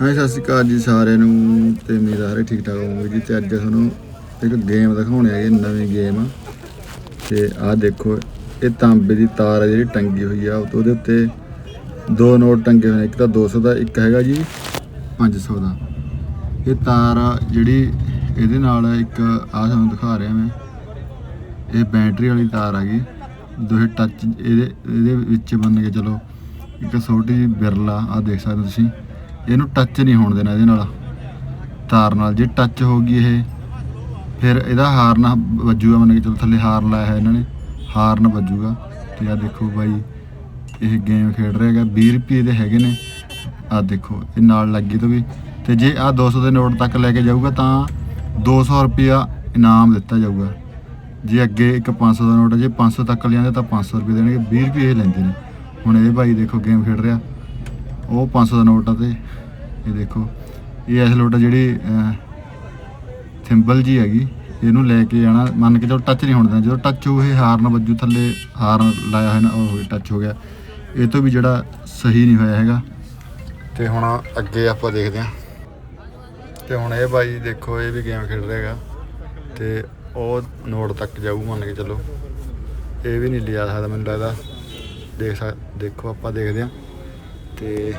ਹਾਂ, ਸਤਿ ਸ਼੍ਰੀ ਅਕਾਲ ਜੀ ਸਾਰਿਆਂ ਨੂੰ ਤੇ ਮੇਰਾ ਸਾਰੇ ਠੀਕ ਠਾਕ ਹੋਵੋਗੇ ਜੀ। ਤੇ ਅੱਜ ਤੁਹਾਨੂੰ ਇੱਕ ਗੇਮ ਦਿਖਾਉਣੇ ਹੈਗੇ, ਨਵੀਂ ਗੇਮ ਤੇ ਆਹ ਦੇਖੋ, ਇਹ ਤਾਂਬੇ ਦੀ ਤਾਰ ਹੈ ਜਿਹੜੀ ਟੰਗੀ ਹੋਈ ਆ। ਉਹਦੇ ਉੱਤੇ ਦੋ ਨੋਟ ਟੰਗੇ ਹੋਏ ਨੇ, ਇੱਕ ਤਾਂ 200 ਦਾ, ਇੱਕ ਹੈਗਾ ਜੀ 500 ਦਾ। ਇਹ ਤਾਰ ਜਿਹੜੀ ਇਹਦੇ ਨਾਲ ਇੱਕ, ਆਹ ਤੁਹਾਨੂੰ ਦਿਖਾ ਰਿਹਾ ਮੈਂ। ਇਹ ਬੈਟਰੀ ਵਾਲੀ ਤਾਰ ਹੈਗੀ ਗਈ। ਦੋਹੇ ਟੱਚ ਇਹਦੇ ਇਹਦੇ ਵਿੱਚ ਬੰਨ ਕੇ ਚਲੋ। ਇੱਕ ਛੋਟੀ ਜਿਹੀ ਬਿਰਲਾ ਆ ਦੇਖ ਸਕਦੇ ਹੋ ਤੁਸੀਂ। ਇਹਨੂੰ ਟੱਚ ਨਹੀਂ ਹੋਣ ਦੇਣਾ ਇਹਦੇ ਨਾਲ। ਤਾਰ ਨਾਲ ਜੇ ਟੱਚ ਹੋ ਗਈ ਇਹ, ਫਿਰ ਇਹਦਾ ਹਾਰਨ ਵੱਜੂਗਾ ਮੰਨ ਕੇ ਚਲੋ ਥੱਲੇ ਹਾਰਨ ਲਾਇਆ ਹੈ ਇਹਨਾਂ ਨੇ, ਹਾਰਨ ਵੱਜੂਗਾ। ਤੇ ਆ ਦੇਖੋ ਬਾਈ, ਇਹ ਗੇਮ ਖੇਡ ਰਿਹਾ ਹੈਗਾ 20 ਰੁਪਏ ਦੇ ਹੈਗੇ ਨੇ। ਆ ਦੇਖੋ, ਇਹ ਨਾਲ ਲੱਗੀ ਤੋਂ ਵੀ। ਤੇ ਜੇ ਆ 200 ਦੇ ਨੋਟ ਤੱਕ ਲੈ ਕੇ ਜਾਊਗਾ ਤਾਂ 200 ਰੁਪਿਆ ਇਨਾਮ ਦਿੱਤਾ ਜਾਊਗਾ। ਜੇ ਅੱਗੇ ਇੱਕ 500 ਦਾ ਨੋਟ ਹੈ ਜੇ 500 ਤੱਕ ਲਿਆਂਦੇ ਤਾਂ 500 ਰੁਪਏ ਦੇਣਗੇ 20 ਰੁਪਏ ਇਹ ਲੈਂਦੇ ਨੇ। ਹੁਣ ਇਹ ਭਾਈ ਦੇਖੋ ਗੇਮ ਖੇਡ ਰਿਹਾ। ਉਹ 500 ਦਾ ਨੋਟ ਆ ਤੇ, ਇਹ ਦੇਖੋ, ਇਹ ਇਸ ਲੋਟ ਆ ਜਿਹੜੀ ਥਿੰਬਲ ਜੀ ਹੈਗੀ, ਇਹਨੂੰ ਲੈ ਕੇ ਜਾਣਾ, ਮੰਨ ਕੇ ਚਲੋ ਟੱਚ ਨਹੀਂ ਹੋਣ ਦੇਣਾ, ਜਦੋਂ ਟੱਚ ਹੋ ਇਹ ਹਾਰਨ ਵੱਜੂ, ਥੱਲੇ ਹਾਰਨ ਲਾਇਆ ਹੋਇਆ ਨਾ, ਉਹ ਟੱਚ ਹੋ ਗਿਆ। ਇਹ ਤੋਂ ਵੀ ਜਿਹੜਾ ਸਹੀ ਨਹੀਂ ਹੋਇਆ ਹੈਗਾ। ਤੇ ਹੁਣ ਅੱਗੇ ਆਪਾਂ ਦੇਖਦੇ ਹਾਂ। ਤੇ ਹੁਣ ਇਹ ਬਾਈ ਦੇਖੋ, ਇਹ ਵੀ ਗੇਮ ਖੇਡ ਰਿਹਾ ਹੈਗਾ। ਤੇ ਉਹ ਨੋਟ ਤੱਕ ਜਾਊ, ਮੰਨ ਕੇ ਚਲੋ। ਇਹ ਵੀ ਨਹੀਂ ਲਿਆ ਸਕਦਾ, ਮੈਨੂੰ ਲੱਗਦਾ। ਦੇਖ ਸਕ, ਦੇਖੋ, ਆਪਾਂ ਦੇਖਦੇ ਹਾਂ। ਤੇ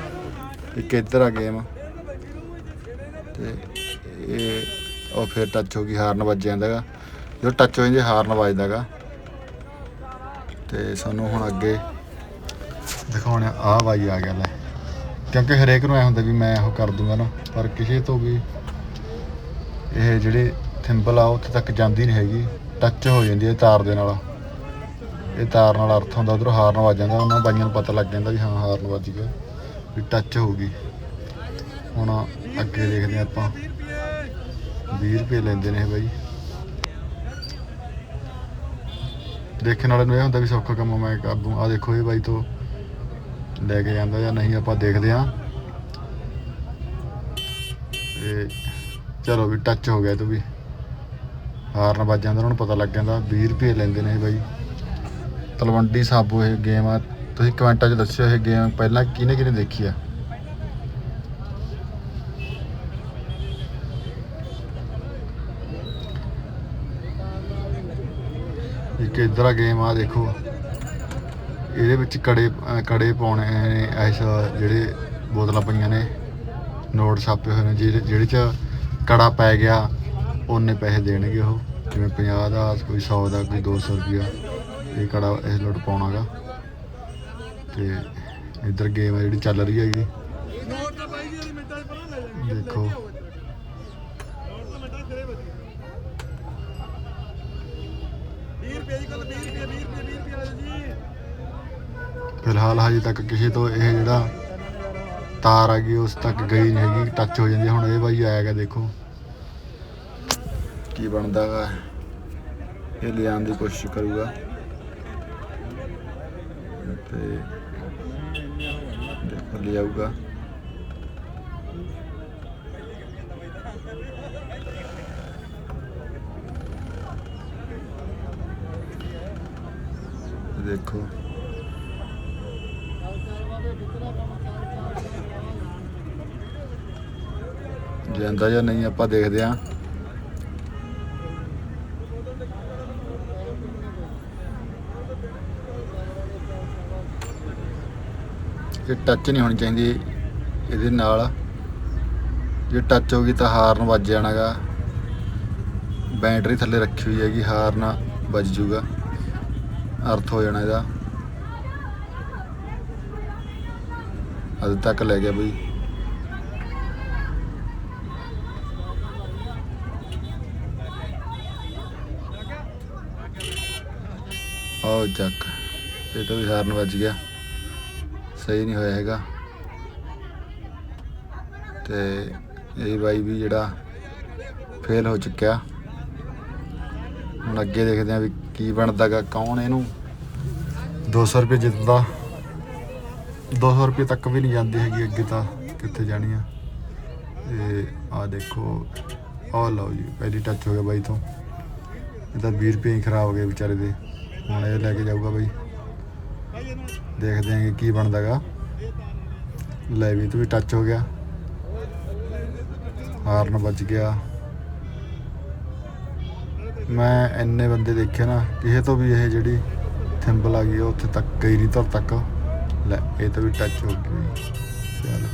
ਇੱਕ ਇੱਧਰ ਆ ਗੇਮ। ਤੇ ਇਹ ਉਹ ਫਿਰ ਟੱਚ ਹੋ ਗਈ, ਹਾਰਨ ਵੱਜ ਜਾਂਦਾ ਹੈਗਾ ਜਦੋਂ ਟੱਚ ਹੋ ਜਾਂਦੀ ਹਾਰਨ ਵੱਜਦਾ ਹੈਗਾ ਤੇ ਸਾਨੂੰ ਹੁਣ ਅੱਗੇ ਦਿਖਾਉਣਾ ਆ। ਬਾਈ ਆ ਗਿਆ ਲੈ। ਕਿਉਂਕਿ ਹਰੇਕ ਨੂੰ ਐ ਹੁੰਦਾ ਵੀ ਮੈਂ ਉਹ ਕਰ ਦੂੰਗਾ ਨਾ, ਪਰ ਕਿਸੇ ਤੋਂ ਵੀ ਇਹ ਜਿਹੜੇ ਥਿੰਬਲ ਆ, ਉੱਥੇ ਤੱਕ ਜਾਂਦੀ ਨਹੀਂ ਹੈਗੀ। ਟੱਚ ਹੋ ਜਾਂਦੀ ਹੈ ਤਾਰ ਦੇ ਨਾਲ। ਇਹ ਤਾਰ ਨਾਲ ਅਰਥ ਹੁੰਦਾ, ਉਧਰੋਂ ਹਾਰਨ ਵੱਜ ਜਾਂਦਾ, ਉਹਨਾਂ ਬਾਈਆਂ ਨੂੰ ਪਤਾ ਲੱਗ ਜਾਂਦਾ ਵੀ ਹਾਂ, ਹਾਰਨ ਵੱਜ ਗਿਆ। ਵੀ ਟੱਚ ਹੋ ਗਈ ਹੁਣ ਅੱਗੇ ਦੇਖਦੇ ਹਾਂ ਆਪਾਂ। 20 ਰੁਪਏ ਲੈਂਦੇ ਨੇ ਬਾਈ। ਦੇਖਣ ਵਾਲੇ ਨੂੰ ਇਹ ਹੁੰਦਾ ਵੀ ਸੌਖਾ ਕੰਮ ਮੈਂ ਕਰ ਦੂੰ। ਆ ਦੇਖੋ ਇਹ ਬਾਈ ਤੋਂ ਲੈ ਕੇ ਜਾਂਦਾ ਜਾਂ ਨਹੀਂ, ਆਪਾਂ ਦੇਖਦੇ ਹਾਂ। ਇਹ ਚਲੋ ਵੀ ਟੱਚ ਹੋ ਗਿਆ ਤੂੰ ਵੀ। ਹਾਰਨ ਵੱਜ ਜਾਂਦਾ, ਉਹਨਾਂ ਨੂੰ ਪਤਾ ਲੱਗ ਜਾਂਦਾ। 20 ਰੁਪਏ ਲੈਂਦੇ ਨੇ ਬਾਈ। ਤਲਵੰਡੀ ਸਾਬੋ ਇਹ ਗੇਮ ਆ। ਤੁਸੀਂ ਕਮੈਂਟਾਂ 'ਚ ਦੱਸਿਓ ਇਹ ਗੇਮ ਪਹਿਲਾਂ ਕਿਹਨੇ ਕਿਹਨੇ ਦੇਖੀ ਆ? ਇੱਕ ਇਧਰ ਆ ਗੇਮ ਆ, ਦੇਖੋ। ਇਹਦੇ ਵਿੱਚ ਕੜੇ ਕੜੇ ਪਾਉਣੇ ਨੇ, ਐਸ ਜਿਹੜੇ ਬੋਤਲਾਂ ਪਈਆਂ ਨੇ, ਨੋਟ ਛਾਪੇ ਹੋਏ ਨੇ ਜਿਹੜੇ ਜਿਹੜੇ ਚ ਕੜਾ ਪੈ ਗਿਆ, ਉਹਨੇ ਪੈਸੇ ਦੇਣਗੇ ਉਹ। ਜਿਵੇਂ 50 ਦਾ, ਕੋਈ 100 ਦਾ, ਕੋਈ 200 ਰੁਪਿਆ ਇਹ ਕੜਾ ਇਸ ਲੋਟ ਪਾਉਣਾਗਾ ਤੇ ਇਧਰ ਗੇਮ ਆ ਜਿਹੜੀ ਚੱਲ ਰਹੀ ਹੈਗੀ। ਦੇਖੋ। ਫਿਲਹਾਲ ਹਜੇ ਤੱਕ ਕਿਸੇ ਤੋਂ ਇਹ ਜਿਹੜਾ ਤਾਰ ਆ ਗਈ ਉਸ ਤੱਕ ਗਈ ਨਹੀਂ ਹੈਗੀ। ਟੱਚ ਹੋ ਜਾਂਦੀ ਹੁਣ ਇਹ ਬਾਈ ਆਏਗਾ ਦੇਖੋ। ਕੀ ਬਣਦਾ ਵਾ। ਇਹ ਲਿਆਉਣ ਦੀ ਕੋਸ਼ਿਸ਼ ਕਰੂਗਾ। ਤੇ ਦੇਖੋ ਲਿਆਊਗਾ ਦੇਖੋ। ਜਾਂਦਾ ਜਾਂ ਨਹੀਂ ਆਪਾਂ ਦੇਖਦੇ ਆਂ। ਇਹ ਟੱਚ ਨਹੀਂ ਹੋਣੀ ਚਾਹੀਦੀ ਇਹਦੇ ਨਾਲ। ਜੇ ਟੱਚ ਹੋ ਗਈ ਤਾਂ ਹਾਰਨ ਵੱਜ ਜਾਣਾਗਾ। ਬੈਟਰੀ ਥੱਲੇ ਰੱਖੀ ਹੋਈ ਹੈਗੀ, ਹਾਰਨ ਵੱਜ ਜੂਗਾ ਅਰਥ ਹੋ ਜਾਣਾ ਇਹਦਾ। ਅਜੇ ਤੱਕ ਲੈ ਗਿਆ ਬਈ। ਆਓ ਚੱਕ। ਇਹ ਤਾਂ ਵੀ ਹਾਰਨ ਵੱਜ ਗਿਆ। ਸਹੀ ਨਹੀਂ ਹੋਇਆ ਹੈਗਾ ਤੇ ਇਹ ਬਾਈ ਵੀ ਜਿਹੜਾ ਫੇਲ ਹੋ ਚੁੱਕਿਆ। ਹੁਣ ਅੱਗੇ ਦੇਖਦੇ ਆ ਵੀ ਕੀ ਬਣਦਾਗਾ ਕੌਣ ਇਹਨੂੰ 200 ਰੁਪਏ ਜਿੱਤਦਾ। 200 ਰੁਪਏ ਤੱਕ ਵੀ ਨਹੀਂ ਜਾਂਦੀ ਹੈਗੀ ਅੱਗੇ ਤਾਂ ਕਿੱਥੇ ਜਾਣੀ ਆ। ਤੇ ਆ ਦੇਖੋ ਆ ਲਓ ਜੀ, ਪਹਿਲੀ ਟੱਚ ਹੋ ਗਿਆ ਬਾਈ ਤੋਂ। ਇਹ ਤਾਂ 20 ਰੁਪਏ ਹੀ ਖਰਾਬ ਹੋ ਗਏ ਵਿਚਾਰੇ ਦੇ। ਹੁਣ ਇਹ ਲੈ ਕੇ ਜਾਊਗਾ ਬਾਈ। ਦੇਖਦੇ ਆਂ ਕਿ ਕੀ ਬਣਦਾਗਾ। ਲੈ ਵੀ ਇਹ ਤੋਂ ਵੀ ਟੱਚ ਹੋ ਗਿਆ। ਹਾਰਨ ਵੱਜ ਗਿਆ। ਮੈਂ ਇੰਨੇ ਬੰਦੇ ਦੇਖੇ ਨਾ ਕਿਸੇ ਤੋਂ ਵੀ ਇਹ ਜਿਹੜੀ ਥਿੰਬਲ ਆ ਗਈ ਆ, ਉੱਥੇ ਤੱਕ ਗਈ ਨਹੀਂ ਧੁਰ ਤੱਕ। ਲੈ ਇਹ ਤਾਂ ਵੀ ਟੱਚ ਹੋ ਗਈ। ਚੱਲ